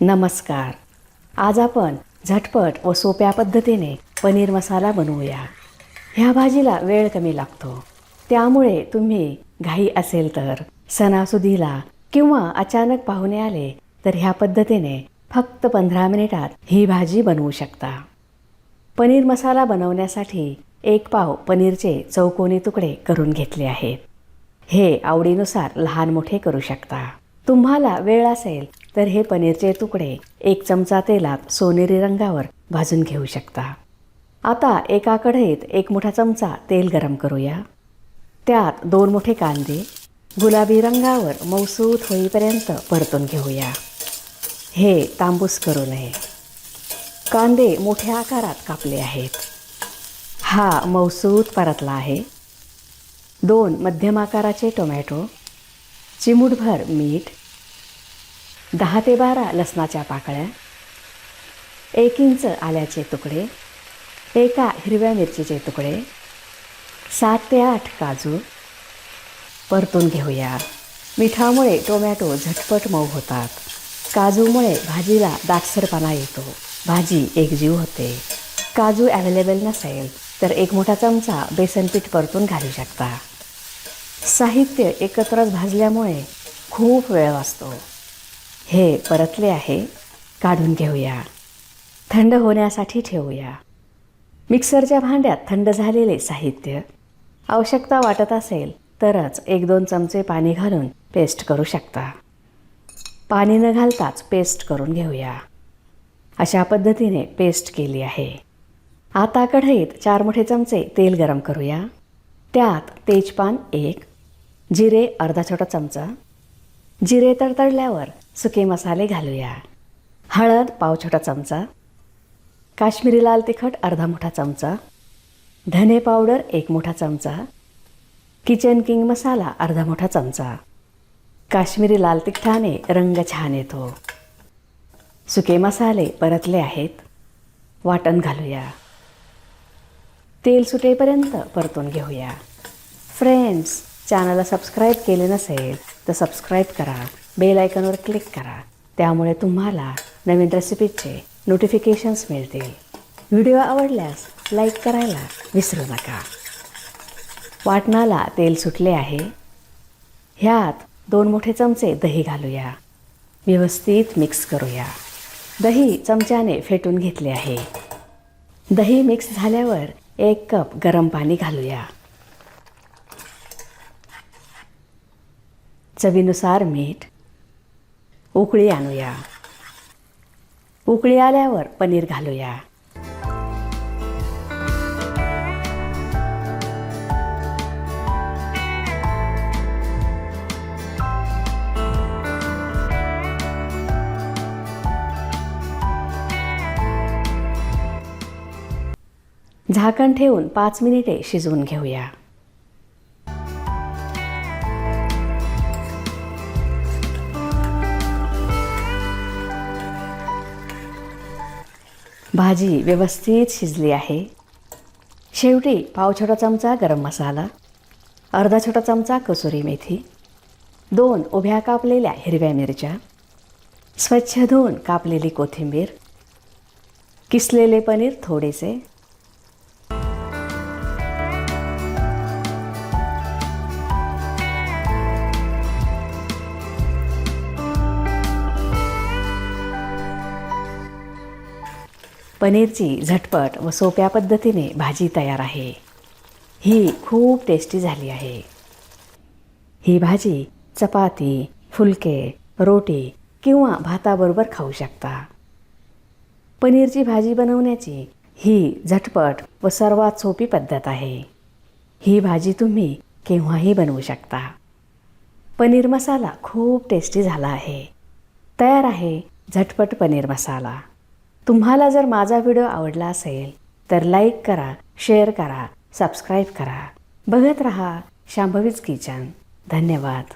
नमस्कार. आज आपण झटपट व सोप्या पद्धतीने पनीर मसाला बनवूया. ह्या भाजीला वेळ कमी लागतो. त्यामुळे तुम्ही घाई असेल तर सणासुदीला किंवा अचानक पाहुणे आले तर ह्या पद्धतीने फक्त पंधरा मिनिटात ही भाजी बनवू शकता. पनीर मसाला बनवण्यासाठी एक पाव पनीरचे चौकोनी तुकडे करून घेतले आहेत. हे आवडीनुसार लहान मोठे करू शकता. तुम्हाला वेळ असेल तर हे पनीरचे तुकडे एक चमचा तेलात सोनेरी रंगावर भाजून घेऊ शकता. आता एका कढईत एक मोठा चमचा तेल गरम करूया. त्यात दोन मोठे कांदे गुलाबी रंगावर मौसूत होईपर्यंत परतून घेऊया. हे तांबूस करू नये. कांदे मोठ्या आकारात कापले आहेत. हा मौसूत परतला आहे. दोन मध्यम आकाराचे टोमॅटो चिमूटभर मीठ दहा ते बारा लसणाच्या पाकळ्या एक इंच आल्याचे तुकडे एका हिरव्या मिरचीचे तुकडे सात ते आठ काजू. परतून घेऊया. मिठामुळे टोमॅटो झटपट मऊ होतात. काजूमुळे भाजीला दाटसरपणा येतो. भाजी एकजीव होते. काजू ॲवेलेबल नसेल तर एक मोठा चमचा बेसन पीठ परतून घालू शकता. साहित्य एकत्रच भाजल्यामुळे खूप वेळ वाचतो. हे परतले आहे काढून घेऊया. थंड होण्यासाठी ठेवूया. मिक्सरच्या भांड्यात थंड झालेले साहित्य आवश्यकता वाटत असेल तरच एक दोन चमचे पाणी घालून पेस्ट करू शकता. पाणी न घालताच पेस्ट करून घेऊया. अशा पद्धतीने पेस्ट केली आहे. आता कढईत चार मोठे चमचे तेल गरम करूया. त्यात तेजपान एक जिरे अर्धा छोटा चमचा. जिरे तडतडल्यावर सुके मसाले घालूया. हळद पाव छोटा चमचा. काश्मीरी लाल तिखट अर्धा मोठा चमचा. धने पावडर एक मोठा चमचा. किचन किंग मसाला अर्धा मोठा चमचा. काश्मीरी लाल तिखटाने रंग छान येतो. सुके मसाले परतले आहेत. वाटण घालूया. तेल सुटेपर्यंत परतून घेऊया. फ्रेंड्स चॅनलला सबस्क्राईब केले नसेल तर सबस्क्राईब करा. बेल आयकॉनवर क्लिक करा. त्यामुळे तुम्हाला नवीन रेसिपीचे नोटिफिकेशन्स मिळतील. व्हिडिओ आवडल्यास लाईक करायला विसरू नका. वाटणाला तेल सुटले आहे. ह्यात दोन मोठे चमचे दही घालूया. व्यवस्थित मिक्स करूया. दही चमच्याने फेटून घेतले आहे. दही मिक्स झाल्यावर एक कप गरम पाणी घालूया. चवीनुसार मीठ उकळी आणूया. उकळी आल्यावर पनीर घालूया. झाकण ठेवून पाच मिनिटे शिजवून घेऊया. भाजी व्यवस्थित शिजली आहे. शेवटी पाव छोटा चमचा गरम मसाला अर्धा छोटा चमचा कसुरी मेथी दोन उभ्या कापलेल्या हिरव्या मिरच्या स्वच्छ धुवून कापलेली कोथिंबीर किसलेले पनीर थोडेसे पनीरची झटपट व सोप्या पद्धतीने भाजी तयार आहे. ही खूप टेस्टी झाली आहे. ही भाजी चपाती फुलके रोटी किंवा भाताबरोबर खाऊ शकता. पनीरची भाजी बनवण्याची ही झटपट व सर्वात सोपी पद्धत आहे. ही भाजी तुम्ही केव्हाही बनवू शकता. पनीर मसाला खूप टेस्टी झाला आहे. तयार आहे झटपट पनीर मसाला. तुम्हाला जर माझा व्हिडिओ आवडला असेल तर लाईक करा शेअर करा सबस्क्राईब करा. बघत रहा शांभवीच किचन. धन्यवाद.